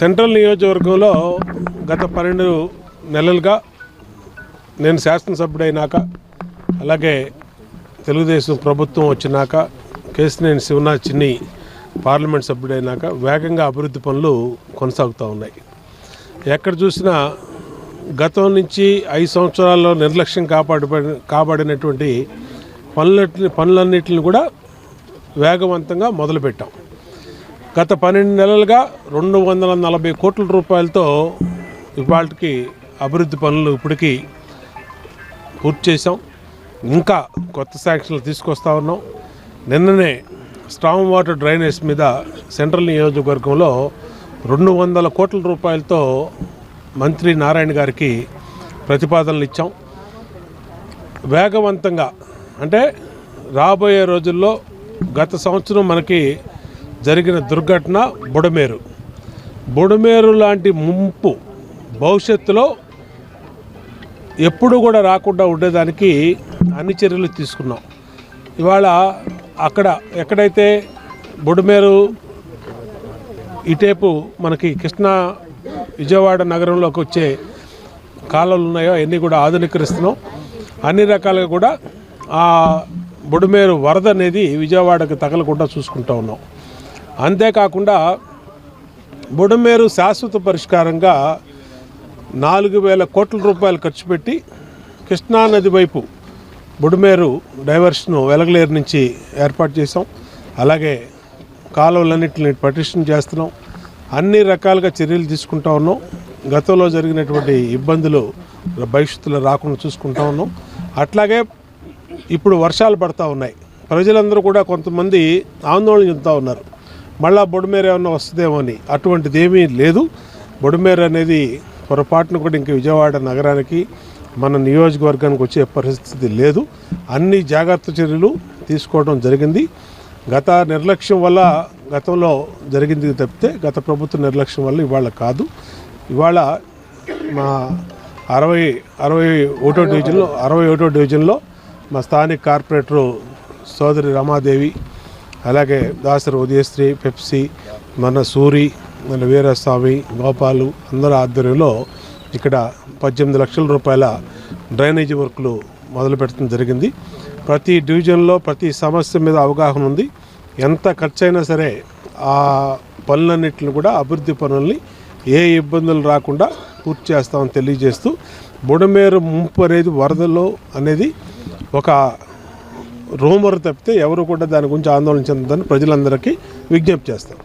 Central నియోజకవర్గంలో గత పన్నెండు నెలలుగా నేను శాసనసభ్యుడైనాక అలాగే తెలుగుదేశం ప్రభుత్వం వచ్చినాక కేసినేని శివనాథ్ చిన్ని పార్లమెంట్ సభ్యుడైనాక వేగంగా అభివృద్ధి పనులు కొనసాగుతూ ఉన్నాయి. ఎక్కడ చూసినా గతం నుంచి ఐదు సంవత్సరాల్లో నిర్లక్ష్యం కాపాడు కాపాడినటువంటి పనులన్నింటిని పనులన్నిటిని కూడా వేగవంతంగా మొదలుపెట్టాం. గత పన్నెండు నెలలుగా రెండు వందల నలభై కోట్ల రూపాయలతో ఇవాళకి అభివృద్ధి పనులు ఇప్పటికీ పూర్తి చేసాం ఇంకా కొత్త శాంక్షన్లు తీసుకొస్తా ఉన్నాం. నిన్ననే స్ట్రాంగ్ వాటర్ డ్రైనేజ్ మీద సెంట్రల్ నియోజకవర్గంలో రెండు వందల కోట్ల రూపాయలతో మంత్రి నారాయణ గారికి ప్రతిపాదనలు ఇచ్చాం. వేగవంతంగా అంటే రాబోయే రోజుల్లో గత సంవత్సరం మనకి జరిగిన దుర్ఘటన బుడమేరు. బుడమేరు లాంటి ముంపు భవిష్యత్తులో ఎప్పుడు కూడా రాకుండా ఉండేదానికి అన్ని చర్యలు తీసుకున్నాం. ఇవాళ అక్కడ ఎక్కడైతే బుడమేరు ఇటేపు మనకి కృష్ణా విజయవాడ నగరంలోకి వచ్చే కాలువలు ఉన్నాయో అవన్నీ కూడా ఆధునీకరిస్తున్నాం. అన్ని రకాలుగా కూడా ఆ బుడమేరు వరద అనేది విజయవాడకు తగలకుండా చూసుకుంటూ ఉన్నాం. అంతేకాకుండా బుడమేరు శాశ్వత పరిష్కారంగా నాలుగు వేల కోట్ల రూపాయలు ఖర్చు పెట్టి కృష్ణా నది వైపు బుడమేరు డైవర్షన్ వెలగలేరు నుంచి ఏర్పాటు చేసాం అలాగే కాలువలన్నింటిని పటిషన్ చేస్తున్నాం. అన్ని రకాలుగా చర్యలు తీసుకుంటా ఉన్నాం. గతంలో జరిగినటువంటి ఇబ్బందులు భవిష్యత్తులో రాకుండా చూసుకుంటా ఉన్నాం. అట్లాగే ఇప్పుడు వర్షాలు పడతా ఉన్నాయి. ప్రజలందరూ కూడా కొంతమంది ఆందోళన చెందుతూ ఉన్నారు. మళ్ళా బొడమేరు ఏమన్నా వస్తుందేమో అని అటువంటిది ఏమీ లేదు. బొడమేరు అనేది పొరపాటును కూడా ఇంక విజయవాడ నగరానికి మన నియోజకవర్గానికి వచ్చే పరిస్థితి లేదు. అన్ని జాగ్రత్త చర్యలు తీసుకోవడం జరిగింది. గత నిర్లక్ష్యం వల్ల గతంలో జరిగింది తప్పితే గత ప్రభుత్వ నిర్లక్ష్యం వల్ల ఇవాళ కాదు. ఇవాళ మా అరవై అరవై ఒకటో డివిజన్లో అరవై ఒకటో డివిజన్లో మా స్థానిక కార్పొరేటరు సోదరి రమాదేవి అలాగే దాసరి ఉదయశ్రీ పెప్సీ మన సూరి మన వీరస్వామి గోపాలు అందరి ఆధ్వర్యంలో ఇక్కడ పద్దెనిమిది లక్షల రూపాయల డ్రైనేజీ వర్క్లు మొదలు పెట్టడం జరిగింది. ప్రతి డివిజన్లో ప్రతి సమస్య మీద అవగాహన ఉంది. ఎంత ఖర్చైనా సరే ఆ పనులన్నింటిని కూడా అభివృద్ధి పనుల్ని ఏ ఇబ్బందులు రాకుండా పూర్తి చేస్తామని తెలియజేస్తూ బుడమేరు ముంపు అనేది వరదలో అనేది ఒక రూమర్ తప్పితే ఎవరు కూడా దాని గురించి ఆందోళన చెందని ప్రజలందరికీ విజ్ఞప్తి చేస్తాం.